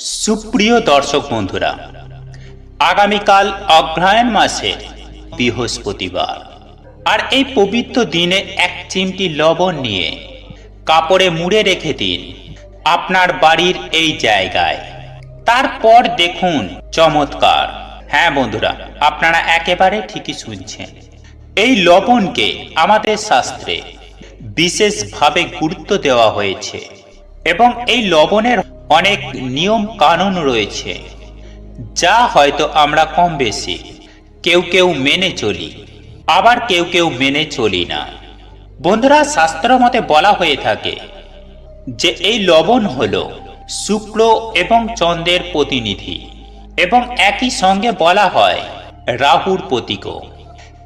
সুপ্রিয় দর্শক বন্ধুরা, আগামীকাল অগ্রহায়ণ মাসে বৃহস্পতিবার। আর এই পবিত্র দিনে এক চিমটি লবণ নিয়ে কাপড়ে মুড়ে রেখে দিন আপনার বাড়ির এই জায়গায়। তারপর দেখুন চমৎকার। হ্যাঁ বন্ধুরা, আপনারা একেবারে ঠিকই শুনছেন। এই লবণকে আমাদের শাস্ত্রে বিশেষভাবে গুরুত্ব দেওয়া হয়েছে। এবং এই লবণের অনেক নিয়ম কানুন রয়েছে, যা হয়তো আমরা কম বেশি, কেউ কেউ মেনে চলি, আবার কেউ কেউ মেনে চলি না। বন্ধুরা, শাস্ত্র মতে বলা হয়ে থাকে যে এই লবণ হল শুক্র এবং চন্দ্রের প্রতিনিধি, এবং একই সঙ্গে বলা হয় রাহুর প্রতীকও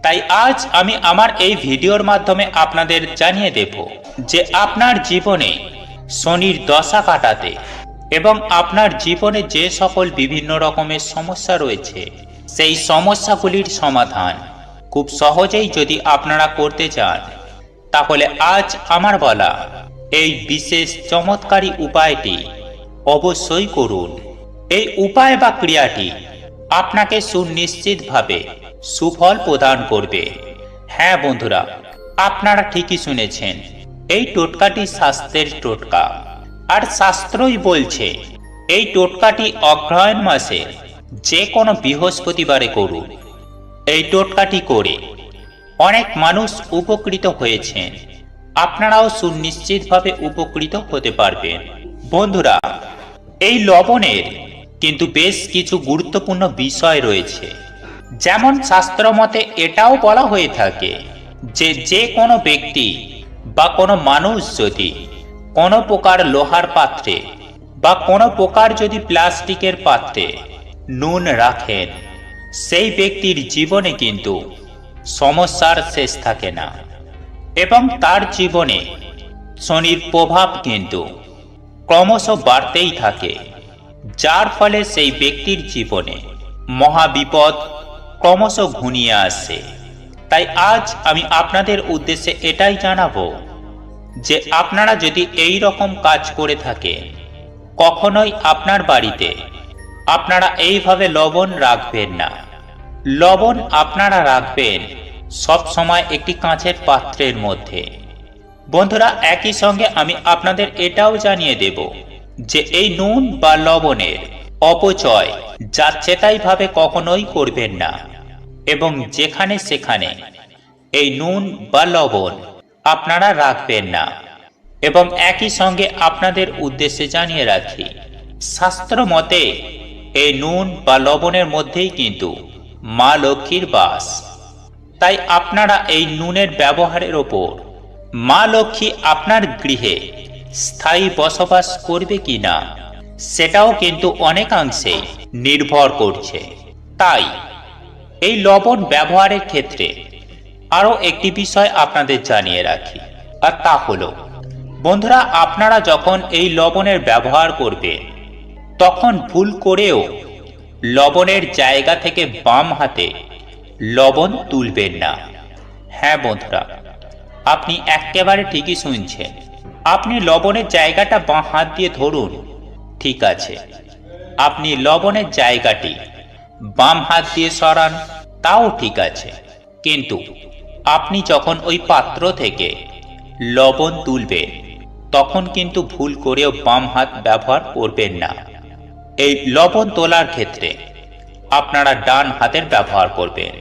তাই আজ আমি আমার এই ভিডিওর মাধ্যমে আপনাদের জানিয়ে দেব যে আপনার জীবনে শনির দশা কাটাতে এবং আপনার জীবনে যে সকল বিভিন্ন রকমের সমস্যা রয়েছে, সেই সমস্যাগুলির সমাধান খুব সহজেই যদি আপনারা করতে চান, তাহলে আজ আমার বলা এই বিশেষ চমৎকারী উপায়টি অবশ্যই করুন। এই উপায় বা ক্রিয়াটি আপনাকে সুনিশ্চিতভাবে সুফল প্রদান করবে। হ্যাঁ বন্ধুরা, আপনারা ঠিকই শুনেছেন এই টোটকাটি স্বাস্থ্যের টোটকা। আর শাস্ত্রই বলছে, এই টোটকাটি অগ্রহায়ণ মাসে যে কোনো বৃহস্পতিবারে করুন এই টোটকাটি করে অনেক মানুষ উপকৃত হয়েছেন। আপনারাও সুনিশ্চিতভাবে উপকৃত হতে পারবেন। বন্ধুরা, এই লবণের কিন্তু বেশ কিছু গুরুত্বপূর্ণ বিষয় রয়েছে। যেমন শাস্ত্র মতে এটাও বলা হয়ে থাকে যে যে কোনো ব্যক্তি বা কোনো মানুষ যদি কোনো প্রকার লোহার পাত্রে বা কোনো প্রকার যদি প্লাস্টিকের পাত্রে নুন রাখেন, সেই ব্যক্তির জীবনে কিন্তু সমস্যার শেষ থাকে না এবং তার জীবনে শনির প্রভাব কিন্তু ক্রমশ বাড়তেই থাকে, যার ফলে সেই ব্যক্তির জীবনে মহাবিপদ ক্রমশ ঘনিয়ে আসে। তাই আজ আমি আপনাদের উদ্দেশ্যে এটাই জানাব যে আপনারা যদি এই রকম কাজ করে থাকেন, কখনোই আপনার বাড়িতে আপনারা এইভাবে লবণ রাখবেন না। লবণ আপনারা রাখবেন সব সময় একটি কাঁচের পাত্রের মধ্যে। বন্ধুরা, একই সঙ্গে আমি আপনাদের এটাও জানিয়ে দেব যে এই নুন বা লবণের অপচয় যাচ্ছে তাই ভাবে কখনোই করবেন না। এবং যেখানে সেখানে এই নুন বা লবণ আপনারা রাখবেন না। এবং একই সঙ্গে আপনাদের উদ্দেশ্যে জানিয়ে রাখি, শাস্ত্র মতে এই নুন বা লবণের মধ্যেই কিন্তু মা লক্ষ্মীর বাস। তাই আপনারা এই নুনের ব্যবহারের ওপর মা লক্ষ্মী আপনার গৃহে স্থায়ী বসবাস করবে কি না সেটাও কিন্তু অনেকাংশে নির্ভর করছে। তাই এই লবণ ব্যবহারের ক্ষেত্রে আরও একটি বিষয় আপনাদের জানিয়ে রাখি, আর তা হলো, বন্ধুরা, আপনারা যখন এই লবণের ব্যবহার করবেন, তখন ভুল করেও লবণের জায়গা থেকে বাম হাতে লবণ তুলবেন না। হ্যাঁ বন্ধুরা, আপনি একেবারে ঠিকই শুনছেন। আপনি লবণের জায়গাটা বাঁ হাত দিয়ে ধরুন, ঠিক আছে। আপনি লবণের জায়গাটি বাম হাত দিয়ে সরান, তাও ঠিক আছে। কিন্তু আপনি যখন ওই পাত্র থেকে লবণ তুলবেন, তখন কিন্তু ভুল করেও বাম হাত ব্যবহার করবেন না। এই লবণ তোলার ক্ষেত্রে আপনারা ডান হাতের ব্যবহার করবেন।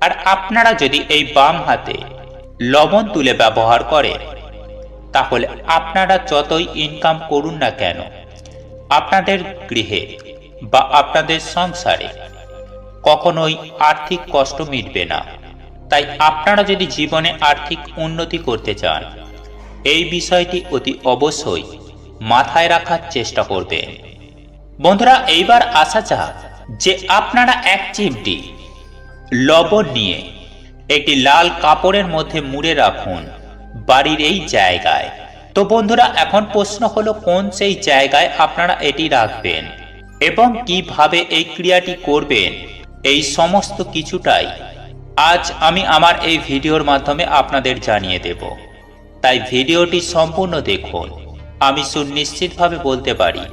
আর আপনারা যদি এই বাম হাতে লবণ তুলে ব্যবহার করেন, তাহলে আপনারা যতই ইনকাম করুন না কেন, আপনাদের গৃহে বা আপনাদের সংসারে কখনোই আর্থিক কষ্ট মিটবে না। তাই আপনারা যদি জীবনে আর্থিক উন্নতি করতে চান, এই বিষয়টি অতি অবশ্যই মাথায় রাখার চেষ্টা করবেন। বন্ধুরা, এইবার আসা যাক যে আপনারা এক চিমটি লবণ নিয়ে একটি লাল কাপড়ের মধ্যে মুড়ে রাখুন বাড়ির এই জায়গায়। তো বন্ধুরা, এখন প্রশ্ন হলো, কোন সেই জায়গায় আপনারা এটি রাখবেন এবং কীভাবে এই ক্রিয়াটি করবেন? এই সমস্ত কিছুটাই আজ আমি আমার এই ভিডিওর মাধ্যমে আপনাদের জানিয়ে দেব। তাই ভিডিওটি সম্পূর্ণ দেখুন। আমি সুনিশ্চিতভাবে বলতে পারি,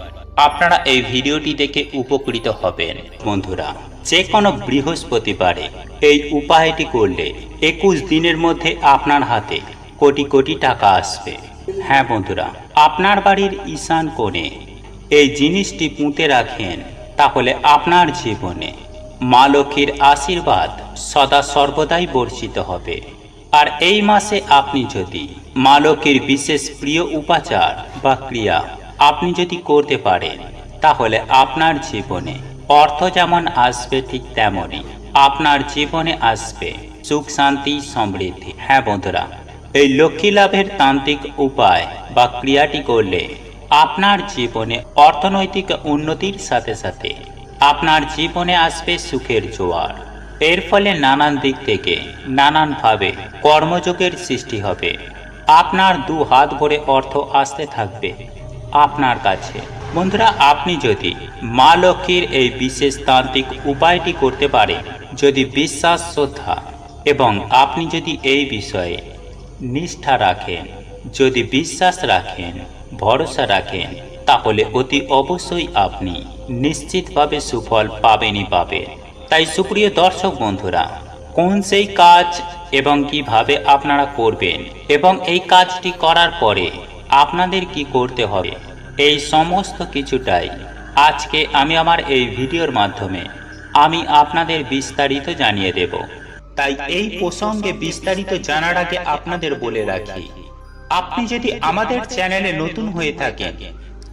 আপনারা এই ভিডিওটি দেখে উপকৃত হবেন। বন্ধুরা, যে কোনো বৃহস্পতিবারে এই উপায়টি করলে একুশ দিনের মধ্যে আপনার হাতে কোটি কোটি টাকা আসবে। হ্যাঁ বন্ধুরা, আপনার বাড়ির ঈশান কোণে এই জিনিসটি পুঁতে রাখেন, তাহলে আপনার জীবনে মা লক্ষ্মীর আশীর্বাদ সদা সর্বদাই বর্ষিত হবে। আর এই মাসে আপনি যদি মা লক্ষ্মীর বিশেষ প্রিয় উপাচার বা ক্রিয়া আপনি যদি করতে পারেন, তাহলে আপনার জীবনে অর্থ যেমন আসবে ঠিক তেমনই আপনার জীবনে আসবে সুখ, শান্তি, সমৃদ্ধি। হ্যাঁ বন্ধুরা, এই লক্ষ্মী লাভের তান্ত্রিক উপায় বা ক্রিয়াটি করলে আপনার জীবনে অর্থনৈতিক উন্নতির সাথে সাথে আপনার জীবনে আসবে সুখের জোয়ার। এর ফলে নানান দিক থেকে নানানভাবে কর্মযোগের সৃষ্টি হবে। আপনার দু হাত ভরে অর্থ আসতে থাকবে আপনার কাছে। বন্ধুরা, আপনি যদি মা লক্ষ্মীর এই বিশেষ তান্ত্রিক উপায়টি করতে পারেন যদি বিশ্বাস, শ্রদ্ধা এবং আপনি যদি এই বিষয়ে নিষ্ঠা রাখেন, যদি বিশ্বাস রাখেন, ভরসা রাখেন তাহলে অতি অবশ্যই আপনি নিশ্চিতভাবে সুফল পাবেনই পাবেন। তাই সুপ্রিয় দর্শক বন্ধুরা, কোন সেই কাজ এবং কীভাবে আপনারা করবেন এবং এই কাজটি করার পরে আপনাদের কি করতে হবে, এই সমস্ত কিছুটাই আজকে আমি আমার এই ভিডিওর মাধ্যমে আমি আপনাদের বিস্তারিত জানিয়ে দেব। তাই এই প্রসঙ্গে বিস্তারিত জানার আগে আপনাদের বলে রাখি, আপনি যদি আমাদের চ্যানেলে নতুন হয়ে থাকেন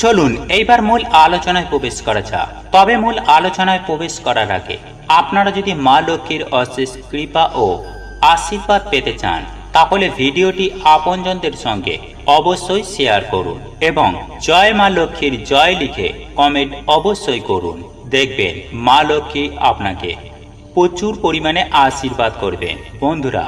চলুন, এইবার মূল আলোচনায় প্রবেশ করা যাক। তবে মূল আলোচনায় প্রবেশ করার আগে, আপনারা যদি মা লক্ষ্মীর অশেষ কৃপা ও আশীর্বাদ পেতে চান, তাহলে ভিডিওটি আপনজনদের সঙ্গে অবশ্যই শেয়ার করুন এবং জয় মা লক্ষ্মীর জয় লিখে কমেন্ট অবশ্যই করুন। দেখবেন, মা লক্ষ্মী আপনাকে প্রচুর পরিমাণে আশীর্বাদ করবেন। বন্ধুরা,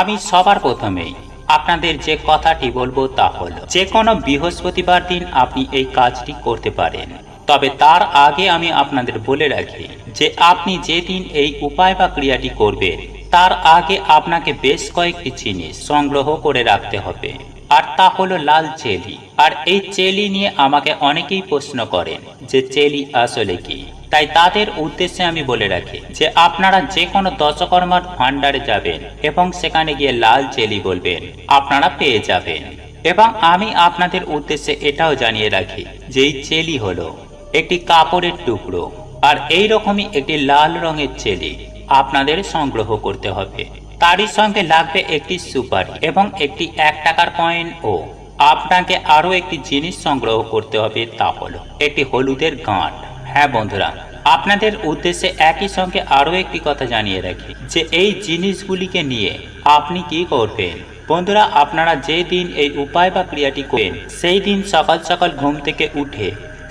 আমি সবার প্রথমেই আপনাদের যে কথাটি বলব তা হলো, যে কোনো বৃহস্পতিবার দিন আপনি এই কাজটি করতে পারেন। তবে তার আগে আমি আপনাদের বলে রাখি যে আপনি যেদিন এই উপায় বা ক্রিয়াটি করবেন, তার আগে আপনাকে বেশ কয়েকটি জিনিস সংগ্রহ করে রাখতে হবে। আর তা হলো লাল চেলি। আর এই চেলি নিয়ে আমাকে অনেকেই প্রশ্ন করেন যে চেলি আসলে কি? তাই তাদের উদ্দেশ্যে আমি বলে রাখি যে আপনারা যে কোনো দশকর্মার ভান্ডারে যাবেন এবং সেখানে গিয়ে লাল চেলি বলবেন, আপনারা পেয়ে যাবেন। এবং আমি আপনাদের উদ্দেশ্যে এটাও জানিয়ে রাখি যে এই চেলি হলো একটি কাপড়ের টুকরো আর এই রকমই একটি লাল রঙের চেলি আপনাদের সংগ্রহ করতে হবে। তারই সঙ্গে লাগবে একটি সুপারি এবং একটি এক টাকার কয়েন ও আপনাকে আরও একটি জিনিস সংগ্রহ করতে হবে তা হলো একটি হলুদের গাঁট। হ্যাঁ বন্ধুরা, আপনাদের উদ্দেশ্যে একই সঙ্গে আরও একটি কথা জানিয়ে রাখি যে এই জিনিসগুলিকে নিয়ে আপনি কি করবেন? বন্ধুরা, আপনারা যে দিন এই উপায় বা ক্রিয়াটি করেন সেই দিন সকাল সকাল ঘুম থেকে উঠে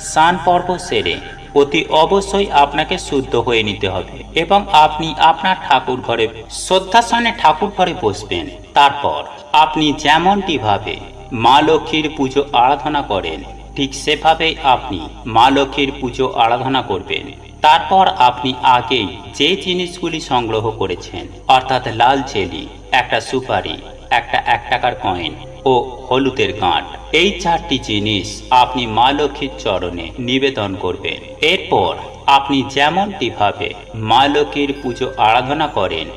স্নান পর্ব সেরে অতি অবশ্যই আপনাকে শুদ্ধ হয়ে নিতে হবে এবং আপনি আপনার ঠাকুর ঘরে শ্রদ্ধাসনে ঠাকুর ঘরে বসবেন। তারপর আপনি যেমনটি ভাবে মা লক্ষ্মীর পুজো আরাধনা করেন ঠিক সেভাবেই আপনি মা লক্ষ্মীর পুজো আরাধনা করবেন। তারপর আপনি আগেই যে জিনিসগুলি সংগ্রহ করেছেন, অর্থাৎ লাল চেলি, একটা সুপারি, একটা এক টাকার কয়েন ও হলুদের গাঁট, এই চারটি জিনিস আপনি মা লক্ষ্মীর চরণে নিবেদন করবেন। এরপর আপনি যেমনটি ভাবে মা লক্ষ্মীর পুজো আরাধনা করেন,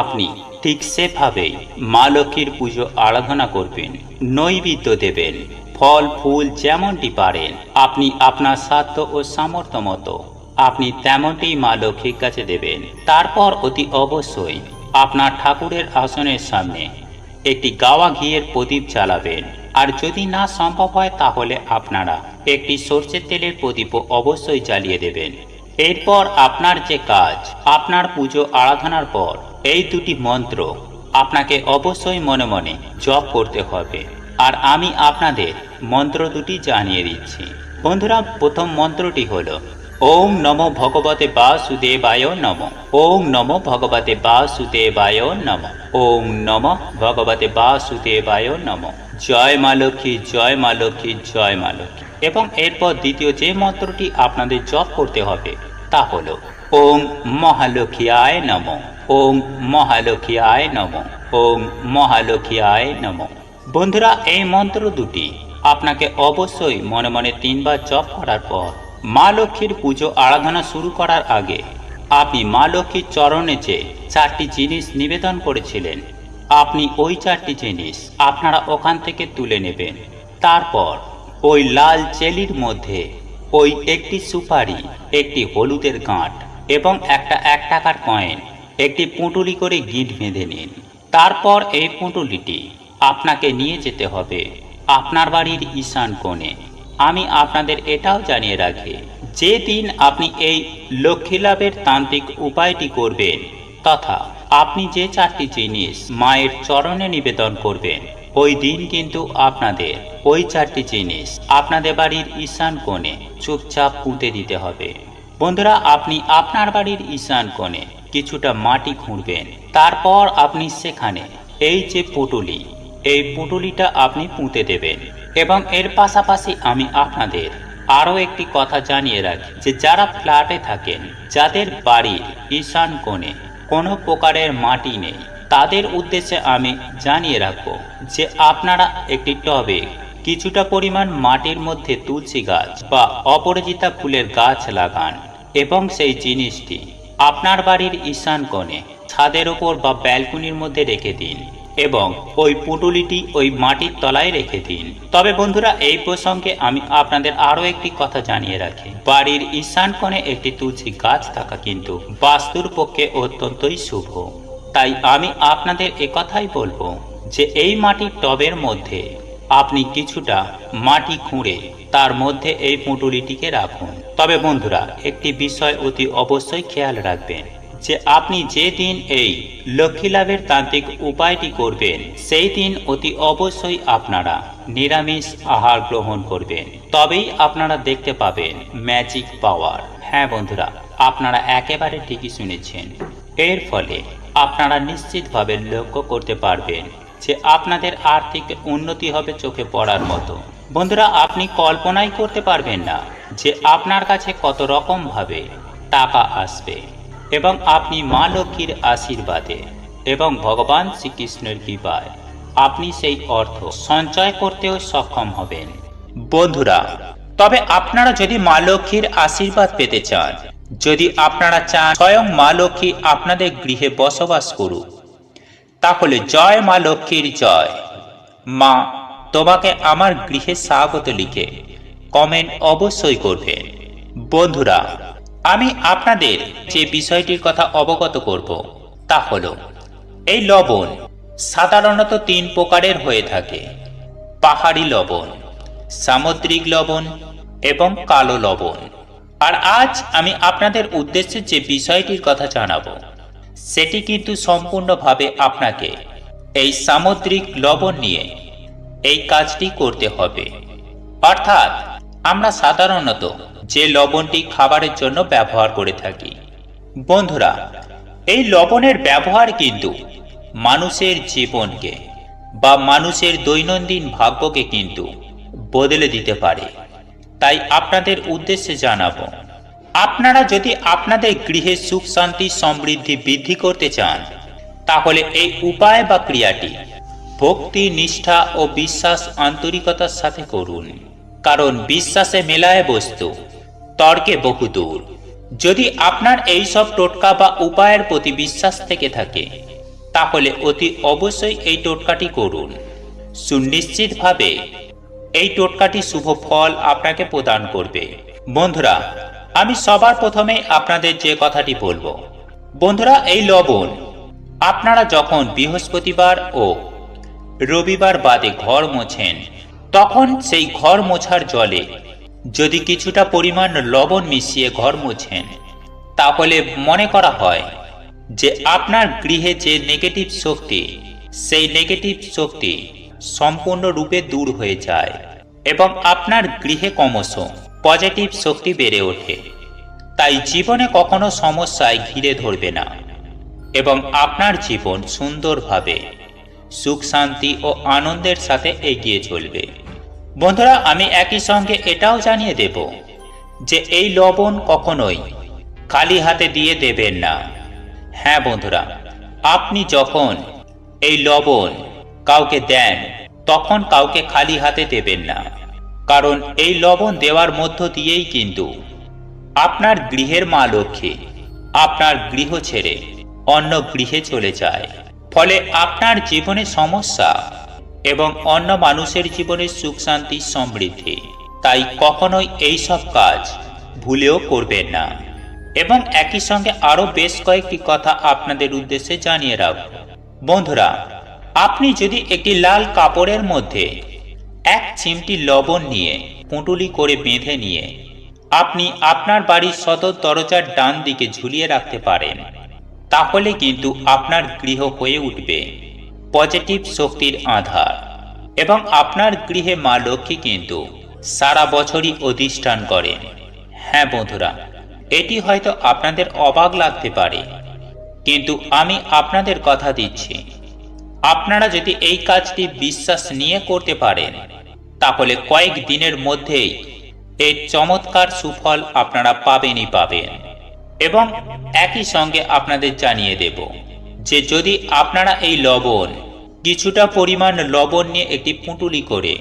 আপনি ঠিক সেভাবেই মা লক্ষ্মীর পুজো আরাধনা করবেন, নৈবেদ্য দেবেন, ফল, ফুল যেমনটি পারেন। আপনি আপনার সাধ্য ও সামর্থ্য মতো আপনি তেমনটি মা লক্ষ্মীর কাছে দেবেন। তারপর অতি অবশ্যই আপনার ঠাকুরের আসনের সামনে একটি গাওয়া ঘিয়ের প্রদীপ জ্বালাবেন। আর যদি না সম্ভব হয়, তাহলে আপনারা একটি সর্ষের তেলের প্রদীপও অবশ্যই জ্বালিয়ে দেবেন। এরপর আপনার যে কাজ, আপনার পুজো আরাধনার পর এই দুটি মন্ত্র আপনাকে অবশ্যই মনে মনে জপ করতে হবে। আর আমি আপনাদের মন্ত্র দুটি জানিয়ে দিচ্ছি। বন্ধুরা, প্রথম মন্ত্রটি হলো, ওম নম ভগবতে বাসুদেবায় নম। ওম নম ভগবতে বাসুদেবায় নম। ওম নম ভগবতে বাসুদেবায় নম। জয় মা লক্ষ্মী, জয় মা লক্ষ্মী, জয় মা লক্ষ্মী। এবং এরপর দ্বিতীয় যে মন্ত্রটি আপনাদের জপ করতে হবে, তা হল ওং মহালক্ষ্মীয়ায় নম। ওং মহালক্ষ্মীয়ায় নম ওং মহালক্ষ্মীয়ায় নম। বন্ধুরা, এই মন্ত্র দুটি আপনাকে অবশ্যই মনে মনে তিনবার জপ করার পর মা লক্ষ্মীর পুজো আরাধনা শুরু করার আগে আপনি মা লক্ষ্মীর চরণে যে চারটি জিনিস নিবেদন করেছিলেন, আপনি ওই চারটি জিনিস আপনারা ওখান থেকে তুলে নেবেন। তারপর ওই লাল চেলির মধ্যে ওই একটি সুপারি, একটি হলুদের গাঁট এবং একটা এক টাকার কয়েন একটি পুঁটুলি করে গিট বেঁধে নিন। তারপর এই পুঁটুলিটি আপনাকে নিয়ে যেতে হবে আপনার বাড়ির ঈশান কোণে। আমি আপনাদের এটাও জানিয়ে রাখি, যে দিন আপনি এই লক্ষ্মী লাভের তান্ত্রিক উপায়টি করবেন, তথা আপনি যে চারটি জিনিস মায়ের চরণে নিবেদন করবেন, ওই দিন কিন্তু আপনাদের ওই চারটি জিনিস আপনাদের বাড়ির ঈশান কোণে চুপচাপ পুঁতে দিতে হবে। বন্ধুরা, আপনি আপনার বাড়ির ঈশান কোণে কিছুটা মাটি খুঁড়বেন। তারপর আপনি সেখানে, এই যে পুটুলি, এই পুটুলিটা আপনি পুঁতে দেবেন। এবং এর পাশাপাশি আমি আপনাদের আরও একটি কথা জানিয়ে রাখি যে যারা ফ্ল্যাটে থাকেন, যাদের বাড়ির ঈশান কোণে কোনো প্রকারের মাটি নেই, তাদের উদ্দেশ্যে আমি জানিয়ে রাখব যে আপনারা একটি টবে কিছুটা পরিমাণ মাটির মধ্যে তুলসী গাছ বা অপরাজিতা ফুলের গাছ লাগান এবং সেই জিনিসটি আপনার বাড়ির ঈশান কোণে ছাদের ওপর বা ব্যালকনির মধ্যে রেখে দিন এবং ওই পুটুলিটি ওই মাটির তলায় রেখে দিন। তবে বন্ধুরা, এই প্রসঙ্গে আমি আপনাদের আরও একটি কথা জানিয়ে রাখি। বাড়ির ঈশান কোণে একটি তুলসী গাছ থাকা কিন্তু বাস্তুর পক্ষে অত্যন্তই শুভ। তাই আমি আপনাদের একথাই বলব যে, এই মাটির টবের মধ্যে আপনি কিছুটা মাটি খুঁড়ে তার মধ্যে এই পুঁটুলিটিকে রাখুন। তবে বন্ধুরা, একটি বিষয় অতি অবশ্যই খেয়াল রাখবেন, যে আপনি যে দিন এই লক্ষ্মী লাভের তান্ত্রিক উপায়টি করবেন, সেই দিন অতি অবশ্যই আপনারা নিরামিষ আহার গ্রহণ করবেন। তবেই আপনারা দেখতে পাবেন ম্যাজিক পাওয়ার হ্যাঁ বন্ধুরা, আপনারা একেবারে ঠিকই শুনেছেন। এর ফলে আপনারা নিশ্চিতভাবে লক্ষ্য করতে পারবেন যে আপনাদের আর্থিক উন্নতি হবে চোখে পড়ার মতো। বন্ধুরা, আপনি কল্পনাই করতে পারবেন না যে আপনার কাছে কত রকম ভাবে টাকা আসবে এবং আপনি মা লক্ষ্মীর আশীর্বাদে এবং ভগবান শ্রীকৃষ্ণের কৃপায় আপনি সেই অর্থ সঞ্চয় করতেও সক্ষম হবেন। বন্ধুরা, তবে আপনারা যদি মা লক্ষ্মীর আশীর্বাদ পেতে চান, যদি আপনারা চান স্বয়ং মা লক্ষ্মী আপনাদের গৃহে বসবাস করুক তাহলে জয় মা লক্ষ্মীর জয়। মা, তোমাকে আমার গৃহে স্বাগত লিখে কমেন্ট অবশ্যই করবেন। বন্ধুরা, আমি আপনাদের যে বিষয়টির কথা অবগত করব তা হল, এই লবণ সাধারণত তিন প্রকারের হয়ে থাকে। পাহাড়ি লবণ, সামুদ্রিক লবণ এবং কালো লবণ। আর আজ আমি আপনাদের উদ্দেশ্যে যে বিষয়টির কথা জানাব সেটি কিন্তু সম্পূর্ণভাবে আপনাকে এই সামুদ্রিক লবণ নিয়ে এই কাজটি করতে হবে। অর্থাৎ, আমরা সাধারণত যে লবণটি খাবারের জন্য ব্যবহার করে থাকি। বন্ধুরা, এই লবণের ব্যবহার কিন্তু মানুষের জীবনকে বা মানুষের দৈনন্দিন ভাগ্যকে কিন্তু বদলে দিতে পারে। তাই আপনাদের উদ্দেশ্যে জানাব আপনারা যদি আপনাদের গৃহে সুখ, শান্তি, সমৃদ্ধি বৃদ্ধি করতে চান, তাহলে এই উপায় বা ক্রিয়াটি ভক্তি, নিষ্ঠা ও বিশ্বাস আন্তরিকতার সাথে করুন। কারণ বিশ্বাসে মেলায় বস্তু, তর্কে বহুদূর যদি আপনার এই সব টোটকা বা উপায়ের প্রতি বিশ্বাস থেকে থাকে, তাহলে অতি অবশ্যই এই টোটকাটি করুন। সুনিশ্চিতভাবে এই টোটকাটি শুভ ফল আপনাকে প্রদান করবে। বন্ধুরা আমি সবার প্রথমে আপনাদের যে কথাটি বলব। বন্ধুরা, এই লবণ আপনারা যখন বৃহস্পতিবার ও রবিবার বাদে ঘর মোছেন, তখন সেই ঘর মোছার জলে যদি কিছুটা পরিমাণ লবণ মিশিয়ে ঘর মোছেন, তাহলে মনে করা হয় যে আপনার গৃহে যে নেগেটিভ শক্তি, সেই নেগেটিভ শক্তি সম্পূর্ণরূপে দূর হয়ে যায় এবং আপনার গৃহে ক্রমশ পজিটিভ শক্তি বেড়ে ওঠে। তাই জীবনে কখনো সমস্যায় ঘিরে ধরবে না এবং আপনার জীবন সুন্দরভাবে সুখ, শান্তি ও আনন্দের সাথে এগিয়ে চলবে। বন্ধুরা, আমি একই সঙ্গে এটাও জানিয়ে দেব যে এই লবণ কখনোই খালি হাতে দিয়ে দেবেন না। হ্যাঁ বন্ধুরা, আপনি যখন এই লবণ কাউকে দেন, তখন কাউকে খালি হাতে দেবেন না। কারণ এই লবণ দেওয়ার মধ্য দিয়েই কিন্তু। আপনার গৃহের মা লক্ষ্মী, আপনার গৃহ ছেড়ে অন্য গৃহে চলে যায়। ফলে আপনার জীবনে সমস্যা এবং অন্য মানুষের জীবনে সুখ শান্তি সমৃদ্ধি। তাই কখনোই এই সব কাজ ভুলেও করবেন না। এবং একই সঙ্গে আরও বেশ কয়েকটি কথা আপনাদের উদ্দেশ্যে জানিয়ে রাখব। বন্ধুরা, আপনি যদি একটি লাল কাপড়ের মধ্যে এক চিমটি লবণ নিয়ে পুঁটুলি করে বেঁধে নিয়ে, আপনি আপনার বাড়ির সদর দরজার ডান দিকে ঝুলিয়ে রাখতে পারেন। তাহলে কিন্তু আপনার গৃহ হয়ে উঠবে। পজিটিভ শক্তির আধার। এবং আপনার গৃহে মা লক্ষ্মী কিন্তু সারা বছরই অধিষ্ঠান করেন। হ্যাঁ বন্ধুরা, এটি হয়তো আপনাদের অবাক লাগতে পারে। কিন্তু আমি আপনাদের কথা দিচ্ছি। আপনারা যদি এই কাজটি বিশ্বাস নিয়ে করতে পারেন তাহলে কয়েক দিনের মধ্যেই এই চমৎকার সুফল আপনারা পাবেনই পাবেন। এবং একই সঙ্গে আপনাদের জানিয়ে দেব যে যদি আপনারা এই লবণ, কিছুটা পরিমাণ লবণ নিয়ে একটি পুঁটুলি করে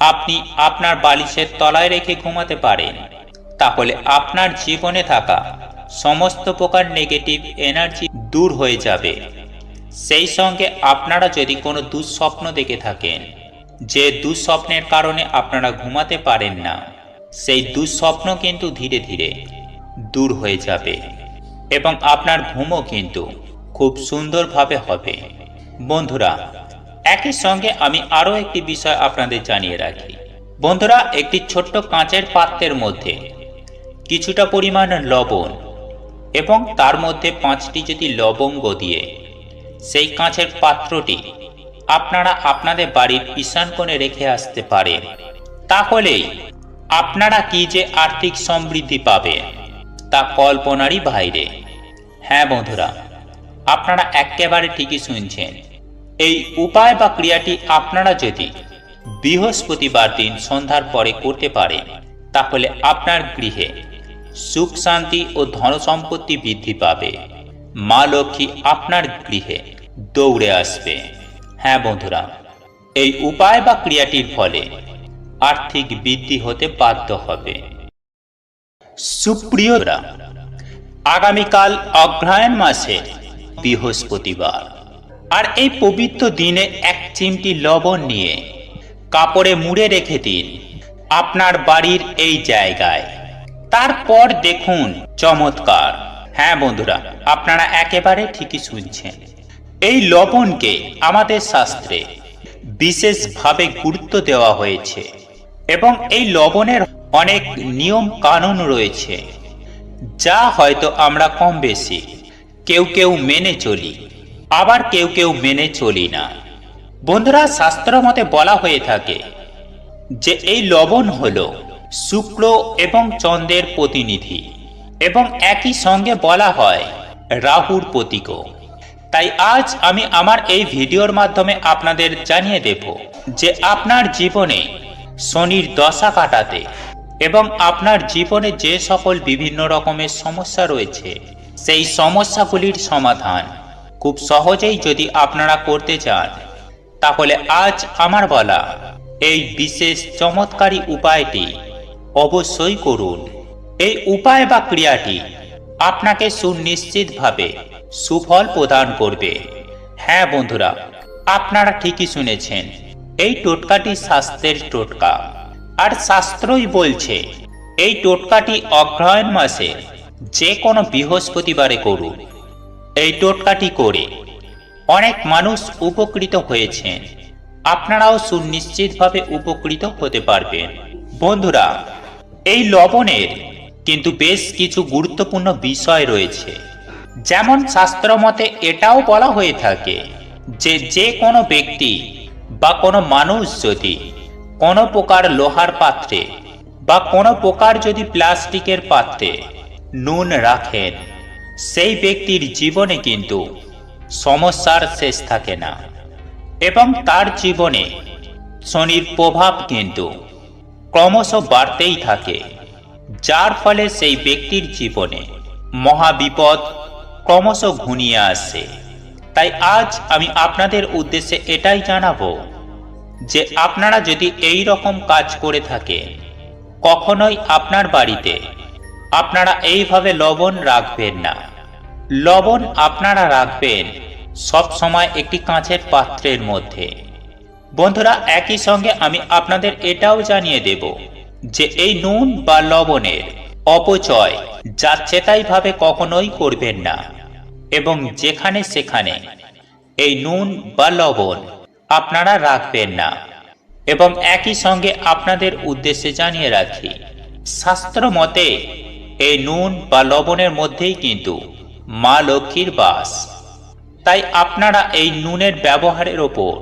আপনি আপনার বালিশের তলায় রেখে ঘুমাতে পারেন, তাহলে আপনার জীবনে থাকা সমস্ত প্রকার নেগেটিভ এনার্জি দূর হয়ে যাবে। সেই সঙ্গে আপনারা যদি কোনো দুঃস্বপ্ন দেখে থাকেন যে দুঃস্বপ্নের কারণে আপনারা ঘুমাতে পারেন না, সেই দুঃস্বপ্ন কিন্তু ধীরে ধীরে দূর হয়ে যাবে এবং আপনার ঘুমও কিন্তু খুব সুন্দরভাবে হবে। বন্ধুরা, একই সঙ্গে আমি আরও একটি বিষয় আপনাদের জানিয়ে রাখি। বন্ধুরা, একটি ছোট্ট কাঁচের পাত্রের মধ্যে কিছুটা পরিমাণ লবণ এবং তার মধ্যে পাঁচটি যদি লবঙ্গ দিয়ে সেই কাঁচের পাত্রটি আপনারা আপনাদের বাড়ির ঈশান কোণে রেখে আসতে পারেন তাহলেই আপনারা কি যে আর্থিক সমৃদ্ধি পাবে, তা কল্পনারই বাইরে। হ্যাঁ বন্ধুরা, আপনারা একেবারে ঠিকই শুনছেন। এই উপায় বা ক্রিয়াটি আপনারা যদি বৃহস্পতিবার দিন সন্ধ্যার পরে করতে পারেন তাহলে আপনার গৃহে সুখ শান্তি ও ধন সম্পত্তি বৃদ্ধি পাবে। মা লক্ষ্মী আপনার গৃহে দৌড়ে আসবে। হ্যাঁ বন্ধুরা, এই উপায় বা ক্রিয়াটির ফলে আর্থিক বৃদ্ধি হতে বাধ্য হবে। সুপ্রিয়রা আগামীকাল অগ্রহায়ণ মাসে বৃহস্পতিবার, আর এই পবিত্র দিনে এক চিমটি লবণ নিয়ে কাপড়ে মুড়ে রেখে দিন আপনার বাড়ির এই জায়গায়। তারপর দেখুন চমৎকার। হ্যাঁ বন্ধুরা, আপনারা একেবারে ঠিকই শুনছেন। এই লবণকে আমাদের শাস্ত্রে বিশেষভাবে গুরুত্ব দেওয়া হয়েছে এবং এই লবণের অনেক নিয়ম কানুন রয়েছে, যা হয়তো আমরা কম বেশি কেউ কেউ মেনে চলি, আবার কেউ কেউ মেনে চলি না। বন্ধুরা, শাস্ত্র মতে বলা হয়ে থাকে যে এই লবণ হল শুক্র এবং চন্দ্রের প্রতিনিধি এবং একই সঙ্গে বলা হয় রাহুর প্রতীকও। তাই আজ আমি আমার এই ভিডিওর মাধ্যমে আপনাদের জানিয়ে দেব যে আপনার জীবনে শনির দশা কাটাতে এবং আপনার জীবনে যে সকল বিভিন্ন রকমের সমস্যা রয়েছে, সেই সমস্যাগুলির সমাধান খুব সহজেই যদি আপনারা করতে চান, তাহলে আজ আমার বলা এই বিশেষ চমৎকারী উপায়টি অবশ্যই করুন। এই উপায় বা ক্রিয়াটি আপনাকে সুনিশ্চিতভাবে সুফল প্রদান করবে। হ্যাঁ বন্ধুরা, আপনারা ঠিকই শুনেছেন, এই টোটকাটি স্বাস্থ্যের টোটকা। আর শাস্ত্রই বলছে, এই টোটকাটি অগ্রহায়ণ মাসে যে কোনো বৃহস্পতিবারে করুন। এই টোটকাটি করে অনেক মানুষ উপকৃত হয়েছেন। আপনারাও সুনিশ্চিতভাবে উপকৃত হতে পারবেন। বন্ধুরা, এই লবণের কিন্তু বেশ কিছু গুরুত্বপূর্ণ বিষয় রয়েছে। যেমন শাস্ত্র মতে এটাও বলা হয়ে থাকে যে যে কোনো ব্যক্তি বা কোনো মানুষ যদি কোনো প্রকার লোহার পাত্রে বা কোনো প্রকার যদি প্লাস্টিকের পাত্রে নুন রাখেন, সেই ব্যক্তির জীবনে কিন্তু সমস্যার শেষ থাকে না এবং তার জীবনে শনির প্রভাব কিন্তু ক্রমশ বাড়তেই থাকে, যার ফলে সেই ব্যক্তির জীবনে মহাবিপদ ক্রমশ ঘনিয়ে আসে। তাই আজ আমি আপনাদের উদ্দেশ্যে এটাই জানাব যে আপনারা যদি এই রকম কাজ করে থাকেন, কখনোই আপনার বাড়িতে আপনারা এইভাবে লবণ রাখবেন না। লবণ আপনারা রাখবেন সব সময় একটি কাঁচের পাত্রের মধ্যে। বন্ধুরা, একই সঙ্গে আমি আপনাদের এটাও জানিয়ে দেব যে এই নুন বা লবণের অপচয় যাচ্ছেতাই ভাবে কখনোই করবেন না। এবং যেখানে সেখানে এই নুন বা লবণ আপনারা রাখবেন না। এবং একই সঙ্গে আপনাদের উদ্দেশ্যে জানিয়ে রাখি, শাস্ত্র মতে এই নুন বা লবণের মধ্যেই কিন্তু মা লক্ষ্মীর বাস। তাই আপনারা এই নুনের ব্যবহারের ওপর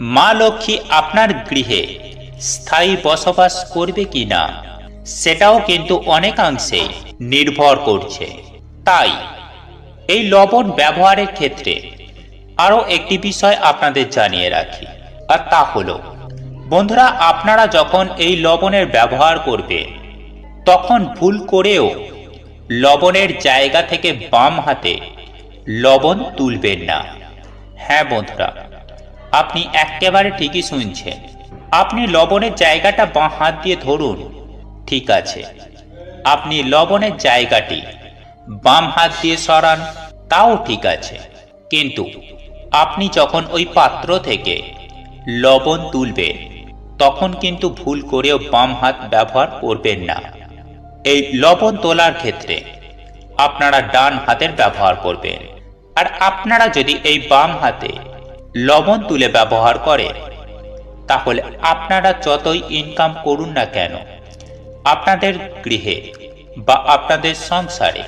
মা লক্ষ্মী আপনার গৃহে স্থায়ী বসবাস করবে কি না সেটাও কিন্তু অনেকাংশে নির্ভর করছে। তাই, এই লবণ ব্যবহারের ক্ষেত্রে আরও একটি বিষয় আপনাদের জানিয়ে রাখি, আর তা হলো, বন্ধুরা, আপনারা যখন এই লবণের ব্যবহার করবেন, তখন ভুল করেও লবণের জায়গা থেকে বাম হাতে লবণ তুলবেন না। হ্যাঁ বন্ধুরা, আপনি একেবারে ঠিকই শুনছেন। আপনি লবণের জায়গাটা বাঁ হাত দিয়ে ধরুন ঠিক আছে। আপনি লবণের জায়গাটি বাম হাত দিয়ে সরান, তাও ঠিক আছে। কিন্তু আপনি যখন ওই পাত্র থেকে লবণ তুলবেন, তখন কিন্তু ভুল করেও বাম হাত ব্যবহার করবেন না। এই লবণ তোলার ক্ষেত্রে আপনারা ডান হাতের ব্যবহার করবেন। আর আপনারা যদি এই বাম হাতে লবণ তুলে ব্যবহার করেন, তাহলে আপনারা যতই ইনকাম করুন না কেন আপনাদের গৃহে বা আপনাদের সংসারে